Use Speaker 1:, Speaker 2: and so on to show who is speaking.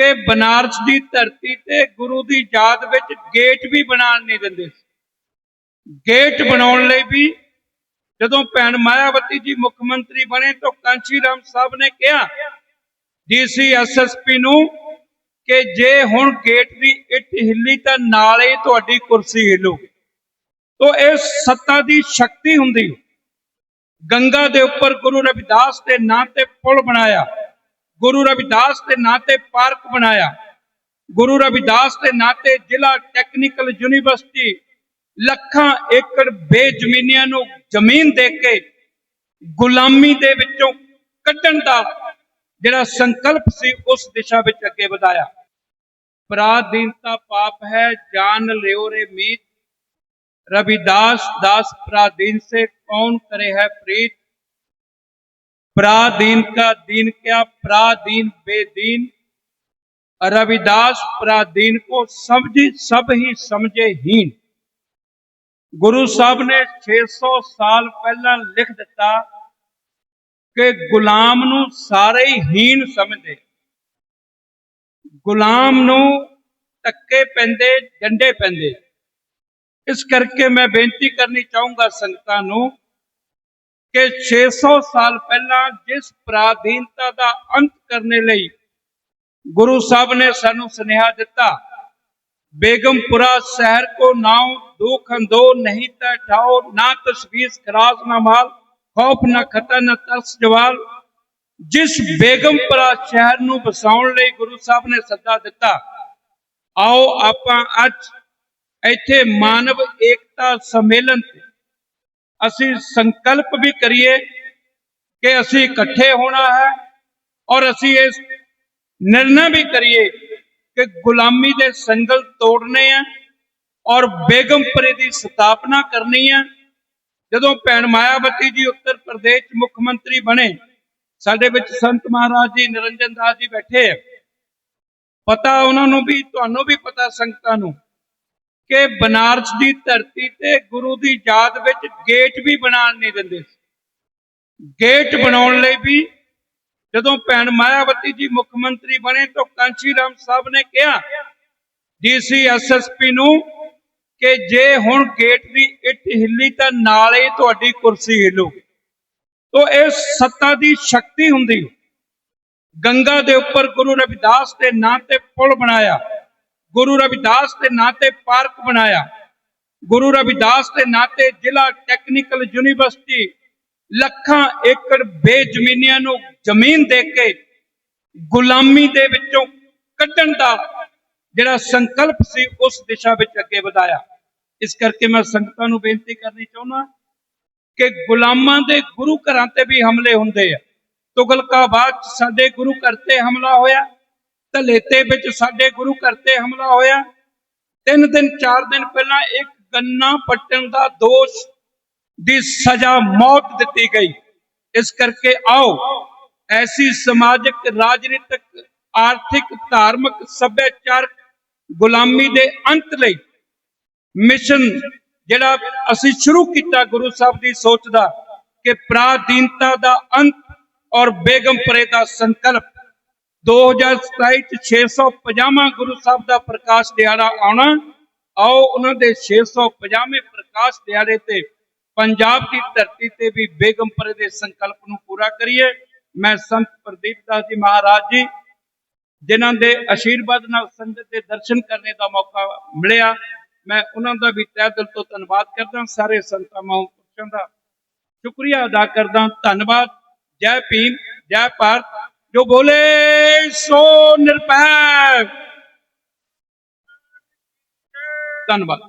Speaker 1: ਕਿ ਬਨਾਰਸ ਦੀ ਧਰਤੀ ਤੇ ਗੁਰੂ ਦੀ ਯਾਦ ਵਿੱਚ ਗੇਟ ਵੀ ਬਣਾਉਣ ਨਹੀਂ ਦਿੰਦੇ ਗੇਟ ਬਣਾਉਣ ਲਈ ਵੀ ਜਦੋਂ ਭੈਣ ਮਾਇਆਵਤੀ ਜੀ ਮੁੱਖ ਮੰਤਰੀ ਬਣੇ ਤਾਂ ਕਾਂਚੀ ਰਾਮ ਸਾਹਿਬ ਨੇ ਕਿਹਾ ਡੀਸੀ ਐਸਐਸਪੀ ਨੂੰ ਕਿ ਜੇ ਹੁਣ ਗੇਟ ਦੀ ਇੱਟ ਹਿੱਲੀ ਤਾਂ ਨਾਲ ਹੀ ਤੁਹਾਡੀ ਕੁਰਸੀ ਹਿੱਲੂ। ਤੋ ਇਹ ਸੱਤਾ ਦੀ ਸ਼ਕਤੀ ਹੁੰਦੀ। ਗੰਗਾ ਦੇ ਉੱਪਰ ਗੁਰੂ ਰਵਿਦਾਸ ਦੇ ਨਾਂ ਤੇ ਪੁਲ ਬਣਾਇਆ। ਗੁਰੂ ਰਵਿਦਾਸ ਦੇ ਨਾਂ ਤੇ ਪਾਰਕ ਬਣਾਇਆ। ਗੁਰੂ ਰਵਿਦਾਸ ਦੇ ਨਾਂ ਤੇ ਜ਼ਿਲ੍ਹਾ ਟੈਕਨੀਕਲ ਯੂਨੀਵਰਸਿਟੀ ਲੱਖਾਂ ਏਕੜ ਬੇਜ਼ਮੀਨੀਆਂ ਨੂੰ ਜ਼ਮੀਨ ਦੇ ਕੇ ਗੁਲਾਮੀ ਦੇ ਵਿੱਚੋਂ ਕੱਢਣ ਦਾ ਜਿਹੜਾ ਸੰਕਲਪ ਸੀ, ਉਸ ਦਿਸ਼ਾ ਵਿੱਚ ਅੱਗੇ ਵਧਾਇਆ। ਪ੍ਰਾਦੀਨਤਾ ਪਾਪ ਹੈ, ਜਾਨ ਲਿਓ ਰੇ ਮੀਤ। ਰਵਿਦਾਸ ਦਾਸ ਪ੍ਰਾਦੀਨ ਸੇ ਕੌਣ ਕਰੇ ਹੈ ਪ੍ਰੀਤ? पराधीन का दीन क्या पराधीन बेदीन रविदास पराधीन को समझी सब ही समझे हीन ਗੁਰੂ ਸਾਹਿਬ ਨੇ 600 ਸਾਲ ਪਹਿਲਾਂ ਲਿਖ ਦਿੱਤਾ ਕਿ ਗੁਲਾਮ ਨੂੰ ਸਾਰੇ ਹੀ ਹੀਨ ਸਮਝਦੇ ਗੁਲਾਮ ਨੂੰ ਧੱਕੇ ਪੈਂਦੇ ਡੰਡੇ ਪੈਂਦੇ ਇਸ ਕਰਕੇ ਮੈਂ ਬੇਨਤੀ ਕਰਨੀ ਚਾਹੂੰਗਾ ਸੰਗਤਾਂ ਨੂੰ ਕਿ 600 ਸਾਲ ਪਹਿਲਾਂ ਜਿਸ ਪਰਾਧੀਨਤਾ ਦਾ ਅੰਤ ਕਰਨੇ ਲਈ ਗੁਰੂ ਸਾਹਿਬ ਨੇ ਸਾਨੂੰ ਸੁਨੇਹਾ ਦਿੱਤਾ, ਬੇਗਮਪੁਰਾ ਸ਼ਹਿਰ ਕੋ ਨਾਉ ਦੁਖ ਅੰਦੋ ਨਹੀਂ ਤਾ ਠਾਓ ਨਾ ਤਸਵੀਸ ਖਰਾਸ ਨਾ ਮਾਲ, ਖੌਫ ਨਾ ਖਤਰ ਨਾ ਤਰਸ ਜਵਾਲ। ਜਿਸ ਬੇਗਮਪੁਰਾ ਸ਼ਹਿਰ ਨੂੰ ਬਸਾਉਣ ਲਈ ਗੁਰੂ ਸਾਹਿਬ ਨੇ ਸੱਦਾ ਦਿੱਤਾ, ਆਓ ਆਪਾਂ ਅੱਜ ਇੱਥੇ ਮਾਨਵ ਏਕਤਾ ਸੰਮੇਲਨ ਤੇ ਅਸੀਂ ਸੰਕਲਪ ਵੀ ਕਰੀਏ ਕਿ ਅਸੀਂ ਇਕੱਠੇ ਹੋਣਾ ਹੈ ਔਰ ਅਸੀਂ ਇਸ ਨਿਰਣਾ ਵੀ ਕਰੀਏ ਕਿ ਗੁਲਾਮੀ ਦੇ ਸੰਗਲ ਤੋੜਨੇ ਆ ਔਰ ਬੇਗਮਪੁਰੇ ਦੀ ਸਥਾਪਨਾ ਕਰਨੀ ਹੈ ਜਦੋਂ ਭੈਣ ਮਾਇਆਵਤੀ ਜੀ ਉੱਤਰ ਪ੍ਰਦੇਸ਼ ਮੁੱਖ ਮੰਤਰੀ ਬਣੇ, ਸਾਡੇ ਵਿੱਚ ਸੰਤ ਮਹਾਰਾਜ ਜੀ ਨਿਰੰਜਨ ਦਾਸ ਜੀ ਬੈਠੇ ਆ। ਪਤਾ ਉਹਨਾਂ ਨੂੰ ਵੀ, ਤੁਹਾਨੂੰ ਵੀ ਪਤਾ ਸੰਗਤਾਂ ਨੂੰ। ਕਿ ਬਨਾਰਸ ਦੀ ਧਰਤੀ ਤੇ ਗੁਰੂ ਦੀ ਯਾਦ ਵਿੱਚ ਗੇਟ ਵੀ ਬਣਾਉਣ ਨਹੀਂ ਦਿੰਦੇ ਗੇਟ ਬਣਾਉਣ ਲਈ ਵੀ ਜਦੋਂ ਭੈਣ ਮਾਇਆਵਤੀ ਜੀ ਮੁੱਖ ਮੰਤਰੀ ਬਣੇ ਤਾਂ ਕਾਂਚੀ ਰਾਮ ਸਾਹਿਬ ਨੇ ਕਿਹਾ, ਡੀਸੀ ਐਸਐਸਪੀ ਨੂੰ ਕਿ ਜੇ ਹੁਣ ਗੇਟ ਦੀ ਇੱਟ ਹਿੱਲੀ ਤਾਂ ਨਾਲ ਹੀ ਤੁਹਾਡੀ ਕੁਰਸੀ ਹਿੱਲੂ। ਤੋ ਇਹ ਸੱਤਾ ਦੀ ਸ਼ਕਤੀ ਹੁੰਦੀ। ਗੰਗਾ ਦੇ ਉੱਪਰ ਗੁਰੂ ਰਵਿਦਾਸ ਦੇ ਨਾਂ ਤੇ ਪੁਲ ਬਣਾਇਆ। ਗੁਰੂ ਰਵਿਦਾਸ ਦੇ ਨਾਂ ਤੇ ਪਾਰਕ ਬਣਾਇਆ। ਗੁਰੂ ਰਵਿਦਾਸ ਦੇ ਨਾਂ ਤੇ ਜ਼ਿਲ੍ਹਾ ਟੈਕਨੀਕਲ ਯੂਨੀਵਰਸਿਟੀ ਲੱਖਾਂ ਏਕੜ ਬੇਜ਼ਮੀਨੀਆਂ ਨੂੰ ਜ਼ਮੀਨ ਦੇ ਕੇ ਗੁਲਾਮੀ ਦੇ ਵਿੱਚੋਂ ਕੱਢਣ ਦਾ ਜਿਹੜਾ ਸੰਕਲਪ ਸੀ, ਉਸ ਦਿਸ਼ਾ ਵਿੱਚ ਅੱਗੇ ਵਧਾਇਆ। ਇਸ ਕਰਕੇ ਮੈਂ ਸੰਗਤਾਂ ਨੂੰ ਬੇਨਤੀ ਕਰਨੀ ਚਾਹੁੰਦਾ ਕਿ ਗੁਲਾਮਾਂ ਦੇ ਗੁਰੂ ਘਰਾਂ ਤੇ ਵੀ ਹਮਲੇ ਹੁੰਦੇ ਆ। ਤੁਗਲਕਾਬਾਦ 'ਚ ਸਾਡੇ ਗੁਰੂ ਘਰ ਤੇ ਹਮਲਾ ਹੋਇਆ। ਧਲੇਤੇ ਵਿੱਚ ਸਾਡੇ ਗੁਰੂ ਘਰ ਤੇ ਹਮਲਾ ਹੋਇਆ। ਤਿੰਨ ਦਿਨ, ਚਾਰ ਦਿਨ ਪਹਿਲਾਂ ਇੱਕ ਗੰਨਾ ਪੱਟਣ ਦਾ ਦੋਸ਼ ਦੀ ਸਜ਼ਾ ਮੌਤ ਦਿੱਤੀ ਗਈ। ਇਸ ਕਰਕੇ ਆਓ, ਐਸੀ ਸਮਾਜਿਕ, ਰਾਜਨੀਤਿਕ, ਆਰਥਿਕ, ਧਾਰਮਿਕ ਸੱਭਿਆਚਾਰਕ ਗੁਲਾਮੀ ਦੇ ਅੰਤ ਲਈ ਮਿਸ਼ਨ ਜਿਹੜਾ ਅਸੀਂ ਸ਼ੁਰੂ ਕੀਤਾ ਗੁਰੂ ਸਾਹਿਬ ਦੀ ਸੋਚ ਦਾ, ਕਿ ਪ੍ਰਾਧੀਨਤਾ ਦਾ ਅੰਤ ਔਰ ਬੇਗਮਪਰੇ ਦਾ ਸੰਕਲਪ 2027 ਚ 650ਵਾਂ ਗੁਰੂ ਸਾਹਿਬ ਦਾ ਪ੍ਰਕਾਸ਼ ਦਿਹਾੜਾ ਆਉਣਾ, ਆਓ ਉਹਨਾਂ ਦੇ 650ਵੇਂ ਪ੍ਰਕਾਸ਼ ਦਿਹਾੜੇ ਤੇ ਪੰਜਾਬ ਦੀ ਧਰਤੀ ਤੇ ਵੀ ਬੇਗਮਪੁਰੇ ਦੇ ਸੰਕਲਪ ਨੂੰ ਪੂਰਾ ਕਰੀਏ। ਮੈਂ ਸੰਤ ਪ੍ਰਦੀਪ ਦਾਸ ਜੀ ਮਹਾਰਾਜ ਜੀ, ਜਿਨ੍ਹਾਂ ਦੇ ਆਸ਼ੀਰਵਾਦ ਨਾਲ ਸੰਗਤ ਦੇ ਦਰਸ਼ਨ ਕਰਨ ਦਾ ਮੌਕਾ ਮਿਲਿਆ, ਮੈਂ ਉਹਨਾਂ ਦਾ ਵੀ ਤਹਿ ਦਿਲ ਤੋਂ ਧੰਨਵਾਦ ਕਰਦਾ, ਸਾਰੇ ਸੰਤਾਂ ਮਹਾਂਪੁਰਸ਼ਾਂ ਦਾ ਸ਼ੁਕਰੀਆ ਅਦਾ ਕਰਦਾ। ਧੰਨਵਾਦ। ਜੈ ਭੀਮ, ਜੈ ਭਾਰਤ। ਜੋ ਬੋਲੇ ਸੋ ਨਿਰਪੈ ਧੰਨਵਾਦ।